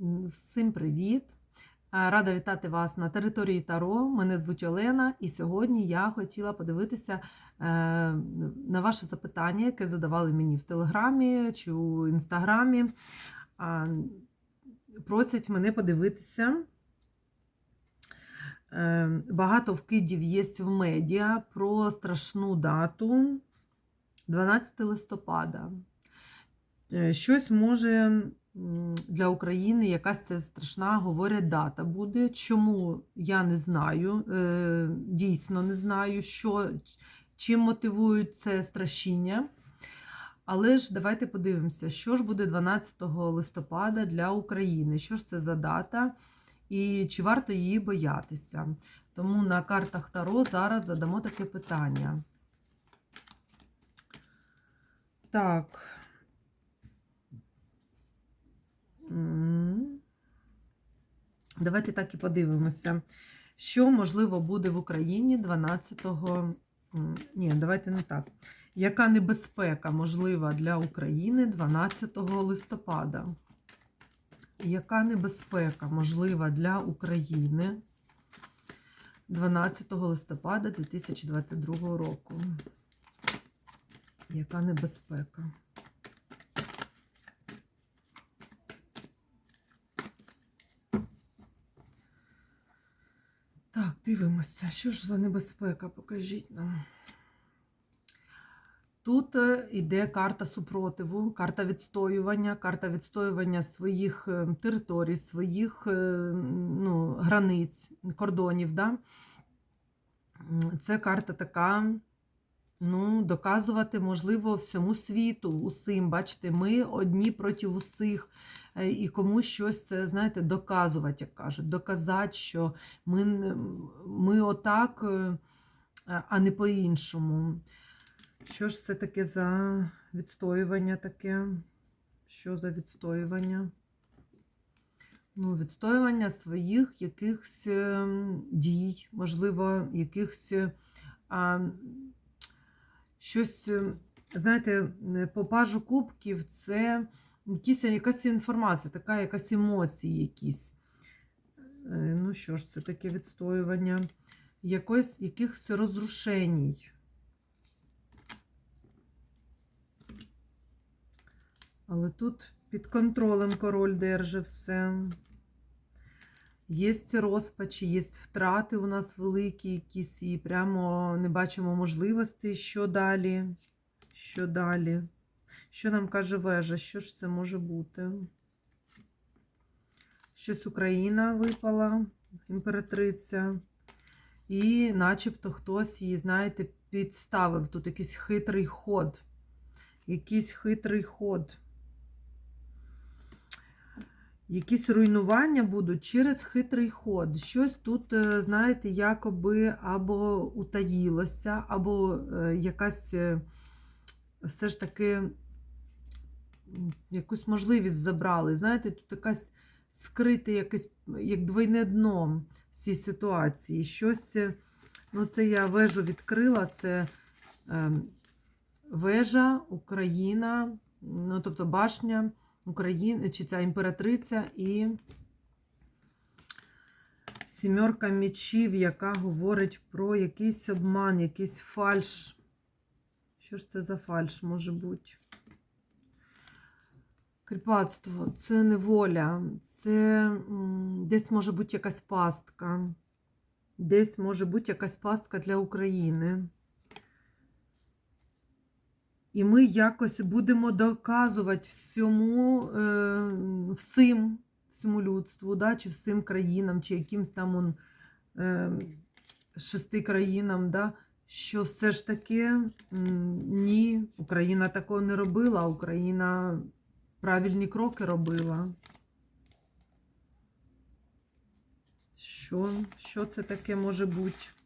Всім привіт! Рада вітати вас на території Таро. Мене звуть Олена, і сьогодні я хотіла подивитися е, на ваше запитання, яке задавали мені в Телеграмі чи у Інстаграмі. Просять мене подивитися. Е, Багато вкидів є в медіа про страшну дату 12 листопада. Е, Щось може для України якась це страшна, говорять, дата буде. Чому я не знаю, е, дійсно не знаю, що, чим мотивують це страшіння. Але ж давайте подивимося, що ж буде 12 листопада для України, що ж це за дата і чи варто її боятися. Тому на картах Таро зараз задамо таке питання. Так. Давайте так і подивимося, що можливо буде в Україні 12-го. Ні, давайте не так. Яка небезпека можлива для України 12 листопада? Яка небезпека можлива для України 12 листопада 2022 року? Яка небезпека? Так, дивимося, що ж за небезпека, покажіть нам. Тут е, йде карта супротиву, карта відстоювання, карта відстоювання своїх е, територій, своїх е, ну, границь, кордонів. Да? Це карта така, ну, доказувати, можливо, всьому світу, усім. Бачите, ми одні проти усіх. Е, І комусь щось це, знаєте, доказувати, як кажуть, доказати, що ми, ми отак, е, а не по-іншому. Що ж це таке за відстоювання таке? Що за відстоювання? Ну, відстоювання своїх якихось е, дій, можливо, якихось щось, е, знаєте, по пажу кубків це якісь, якась інформація, така якась емоції якісь. Е, Ну що ж, це таке відстоювання якось, якихось розрушеній. Але тут під контролем король держить все. Є розпачі, є втрати у нас великі якісь, і прямо не бачимо можливостей, що далі. Що далі? Що нам каже вежа? Що ж це може бути? Щось Україна випала, імператриця. І начебто хтось її, знаєте, підставив. Тут якийсь хитрий ход. Якийсь хитрий ход. Якісь руйнування будуть через хитрий ход. Щось тут, е, знаєте, якоби або утаїлося, або е, якась е, все ж таки якусь можливість забрали. Знаєте, тут якась скрите, якесь, як двойне дно в ситуації. Щось, ну це я вежу відкрила, це е, вежа, Україна, ну тобто башня. України, чи ця імператриця і сімерка мечів, яка говорить про якийсь обман, якийсь фальш. Що ж це за фальш може бути? Кріпацтво, це неволя, це десь може бути якась пастка. Десь може бути якась пастка для України. І ми якось будемо доказувати всьому, е, всім, всьому людству, да, чи всім країнам, чи якимсь там он, е, шести країнам, да, що все ж таки ні, Україна такого не робила, Україна правильні кроки робила. Що, що це таке може бути?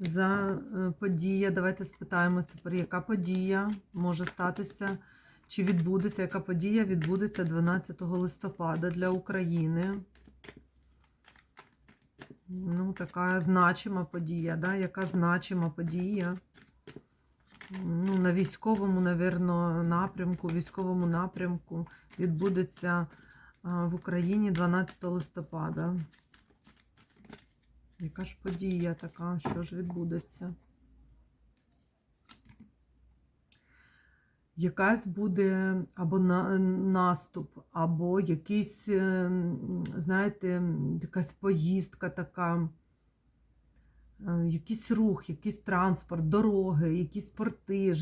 За е, подія. Давайте спитаємось тепер, яка подія може статися, чи відбудеться, яка подія відбудеться 12 листопада для України. Ну, така значима подія, да? яка значима подія ну, на військовому, навірно, напрямку, військовому напрямку відбудеться в Україні 12 листопада. Яка ж подія така, що ж відбудеться? Якась буде або на, наступ, або якийсь, е, знаєте, якась поїздка така, е, якийсь рух, якийсь транспорт, дороги, якісь порти,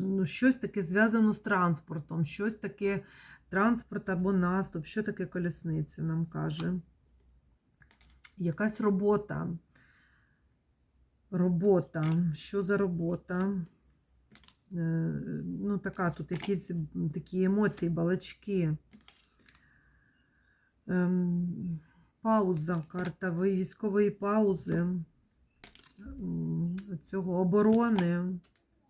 ну, щось таке зв'язано з транспортом, щось таке транспорт або наступ, що таке колісниця нам каже. Якась робота. Робота. Що за робота? Е, Ну, така тут якісь такі емоції, балачки. Ем, Пауза, карта військової паузи. Цього оборони.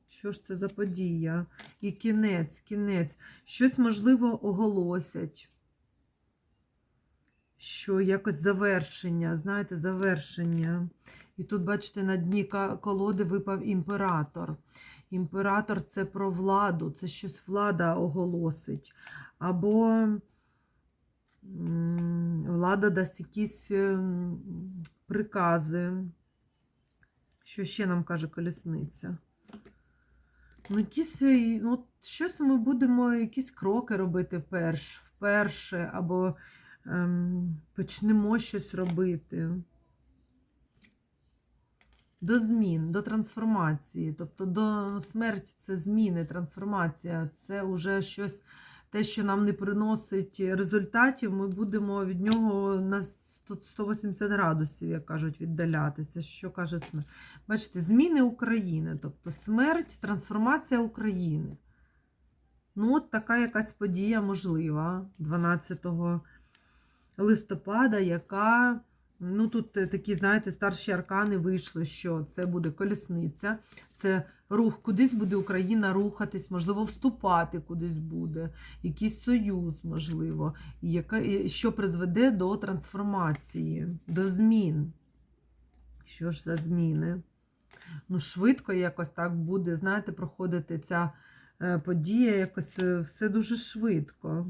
Що ж це за подія? І кінець, кінець. Щось, можливо, оголосять. Що якось завершення, знаєте, завершення. І тут, бачите, на дні колоди випав імператор. Імператор це про владу, це щось влада оголосить. Або влада дасть якісь ем, прикази. Що ще нам каже колісниця? Ну, якісь, е, ну, щось ми будемо, якісь кроки робити перш, вперше, або почнемо щось робити. До змін, до трансформації. Тобто до смерть це зміни, трансформація. Це вже щось, те, що нам не приносить результатів, ми будемо від нього на 180 градусів, як кажуть, віддалятися. Що каже смерть? Бачите, зміни України, тобто смерть, трансформація України. Ну, от така якась подія можлива 12 листопада, яка. Ну, тут е, такі, знаєте, старші аркани вийшли, що це буде колісниця, це рух, кудись буде Україна рухатись, можливо, вступати кудись буде, якийсь союз, можливо, яка, що призведе до трансформації, до змін. Що ж за зміни? Ну, швидко якось так буде, знаєте, проходити ця е, подія, якось е, все дуже швидко.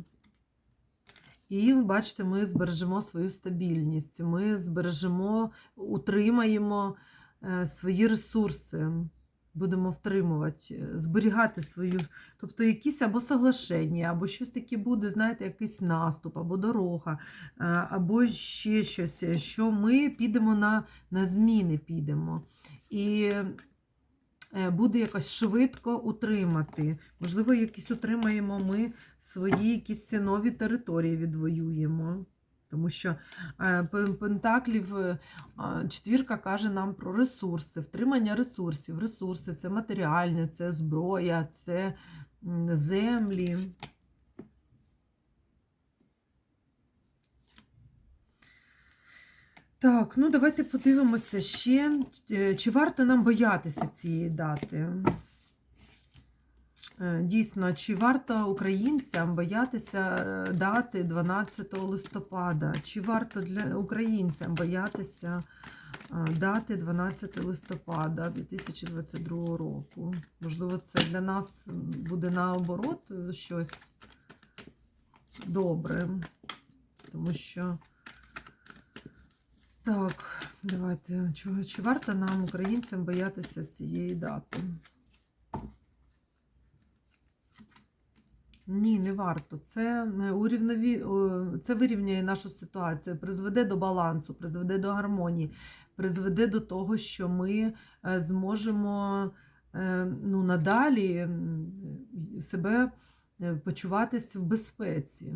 І бачите, ми збережемо свою стабільність, ми збережемо, утримаємо е, свої ресурси, будемо втримувати, е, зберігати свою, тобто якісь або соглашення, або щось таке буде, знаєте, якийсь наступ, або дорога, е, або ще щось, що ми підемо на, на зміни підемо. І буде якось швидко утримати. Можливо, якісь утримаємо ми свої якісь нові території відвоюємо. Тому що е, Пентаклів е, четвірка каже нам про ресурси, втримання ресурсів. Ресурси це матеріальне, це зброя, це землі. Так, ну давайте подивимося ще, е, чи варто нам боятися цієї дати. Е, Дійсно, чи варто українцям боятися е, дати 12 листопада? Чи варто для українцям боятися дати 12 листопада 2022 року? Можливо, це для нас буде наоборот щось добре, тому що. Так, давайте. Чого, чи варто нам, українцям, боятися цієї дати? Ні, не варто. Це не урівнові... це вирівняє нашу ситуацію, призведе до балансу, призведе до гармонії, призведе до того, що ми е, зможемо е, ну, надалі себе е, почуватись в безпеці.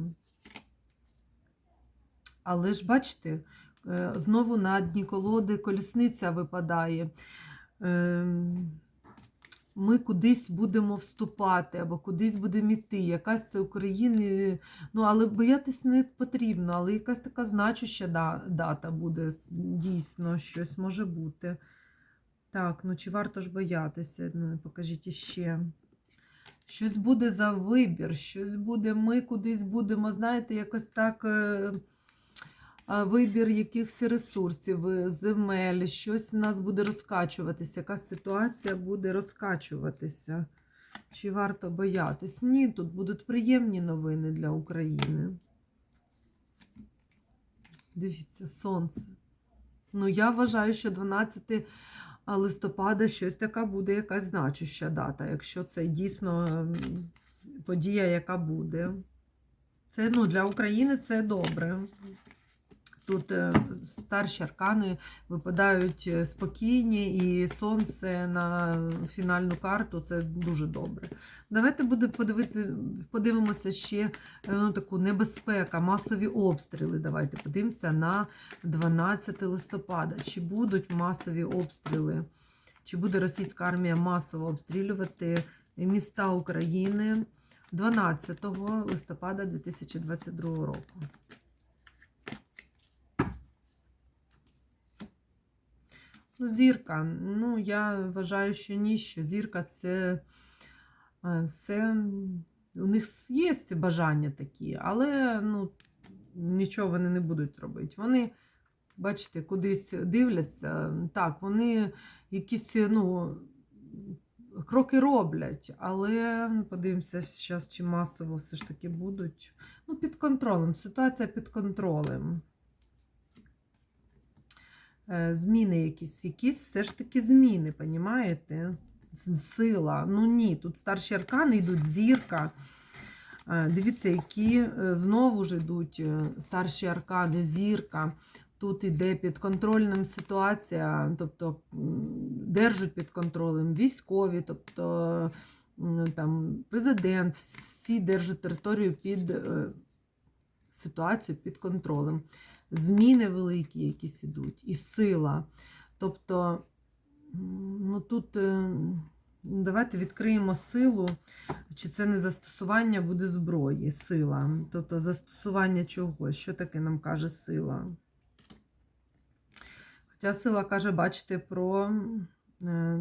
Але ж бачите, е, знову на дні колоди колісниця випадає. Ем, Ми кудись будемо вступати або кудись будемо йти. Якась це України. Ну, але боятись не потрібно, але якась така значуща дата буде. Дійсно, щось може бути. Так, ну чи варто ж боятися? Ну, покажіть іще. Щось буде за вибір, щось буде, ми кудись будемо, знаєте, якось так. Вибір якихось ресурсів, е, земель, щось у нас буде розкачуватися, якась ситуація буде розкачуватися. Чи варто боятись? Ні, тут будуть приємні новини для України. Дивіться, сонце. Ну, я вважаю, що 12 листопада щось така буде якась значуща дата, якщо це дійсно подія, яка буде. Це ну, для України це добре. Тут е, старші аркани випадають е, спокійні, і сонце на фінальну карту це дуже добре. Давайте буде подивити, подивимося ще е, ну, таку небезпека, масові обстріли. Давайте подивимося на 12 листопада. Чи будуть масові обстріли? Чи буде російська армія масово обстрілювати міста України 12 листопада 2022 року? Ну, зірка. Ну, я вважаю, що ні, що зірка це е, все. У них є ці бажання такі, але ну, нічого вони не будуть робити. Вони, бачите, кудись дивляться. Так, вони якісь ну, кроки роблять, але подивимося, зараз чи масово все ж таки будуть. Ну, під контролем. Ситуація під контролем. Е, Зміни якісь, якісь все ж таки зміни, понімаєте? Сила. Ну ні, тут старші аркани йдуть, зірка. Е, Дивіться, які е, знову ж йдуть старші аркани, зірка. Тут іде під контрольним ситуація, тобто держать під контролем військові, тобто там президент, всі держать територію під ситуацію під контролем. Зміни великі якісь ідуть, і сила. Тобто, ну тут е, давайте відкриємо силу, чи це не застосування буде зброї, сила. Тобто застосування чогось. Що таке нам каже сила? Хоча сила каже, бачите, про, е,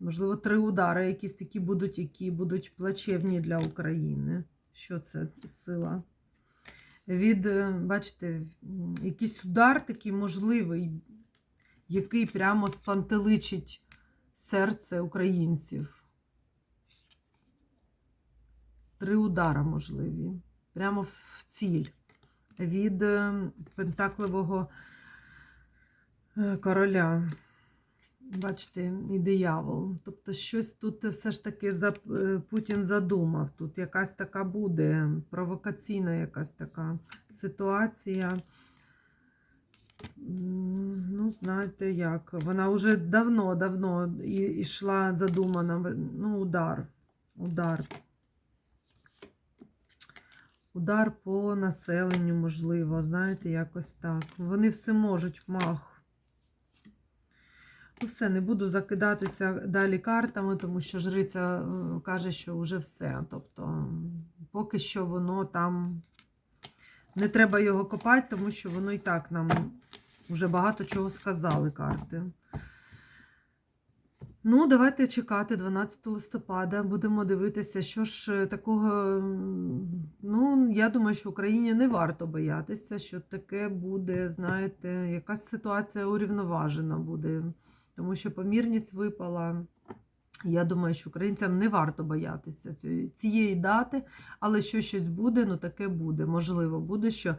можливо, три удари, якісь такі будуть, які будуть плачевні для України. Що це сила? Від, е, бачите, якийсь удар такий можливий, який прямо спантеличить серце українців. Три удара можливі. Прямо в, ціль. Від е, пентакливого е, короля. Бачите, і диявол. Тобто, щось тут все ж таки за, е, Путін задумав. Тут якась така буде провокаційна якась така ситуація. Ну, знаєте як, вона вже давно-давно йшла задумана. Ну, удар. Удар. Удар по населенню, можливо, знаєте, якось так. Вони все можуть, мах. Ну, все, не буду закидатися далі картами, тому що жриця е, каже, що вже все. Тобто, поки що воно там не треба його копати, тому що воно і так нам вже багато чого сказали карти. Ну, давайте чекати 12 листопада. Будемо дивитися, що ж е, такого. Ну, я думаю, що Україні не варто боятися, що таке буде, знаєте, якась ситуація урівноважена буде. Тому що помірність випала. Я думаю, що українцям не варто боятися цієї- дати, але що щось буде, ну таке буде. Можливо, буде, що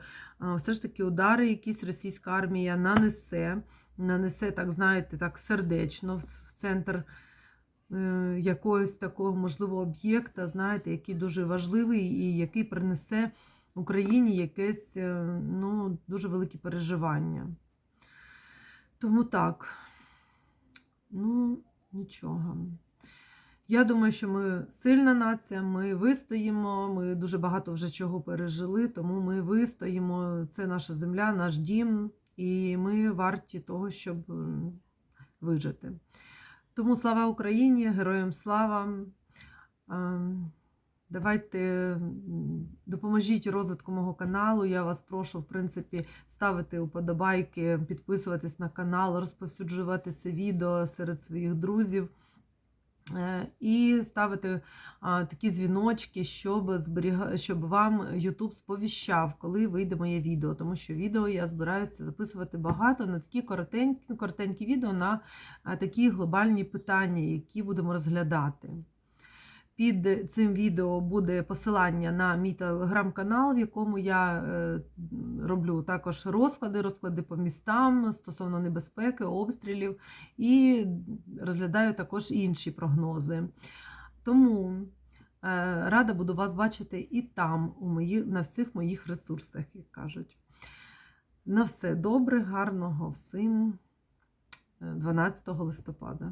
все ж таки удари якісь російська армія нанесе, нанесе, так знаєте, так сердечно в, в центр е, якогось такого, можливо, об'єкта, знаєте, який дуже важливий і який принесе Україні якесь е, ну, дуже велике переживання. Тому так. Ну, нічого. Я думаю, що ми сильна нація, ми вистоїмо, ми дуже багато вже чого пережили, тому ми вистоїмо. Це наша земля, наш дім, і ми варті того, щоб вижити. Тому слава Україні, героям слава. Ем, Давайте допоможіть розвитку мого каналу. Я вас прошу, в принципі, ставити уподобайки, підписуватись на канал, розповсюджувати це відео серед своїх друзів. Е, І ставити такі дзвіночки, щоб зберіга... щоб вам YouTube сповіщав, коли вийде моє відео. Тому що відео я збираюся записувати багато на такі коротенькі, коротенькі відео на а, такі глобальні питання, які будемо розглядати. Під цим відео буде посилання на мій телеграм-канал, в якому я е, роблю також розклади, розклади по містам стосовно небезпеки, обстрілів і розглядаю також інші прогнози. Тому е, рада буду вас бачити і там, у мої, на всіх моїх ресурсах, як кажуть. На все добре, гарного всім е, 12 листопада.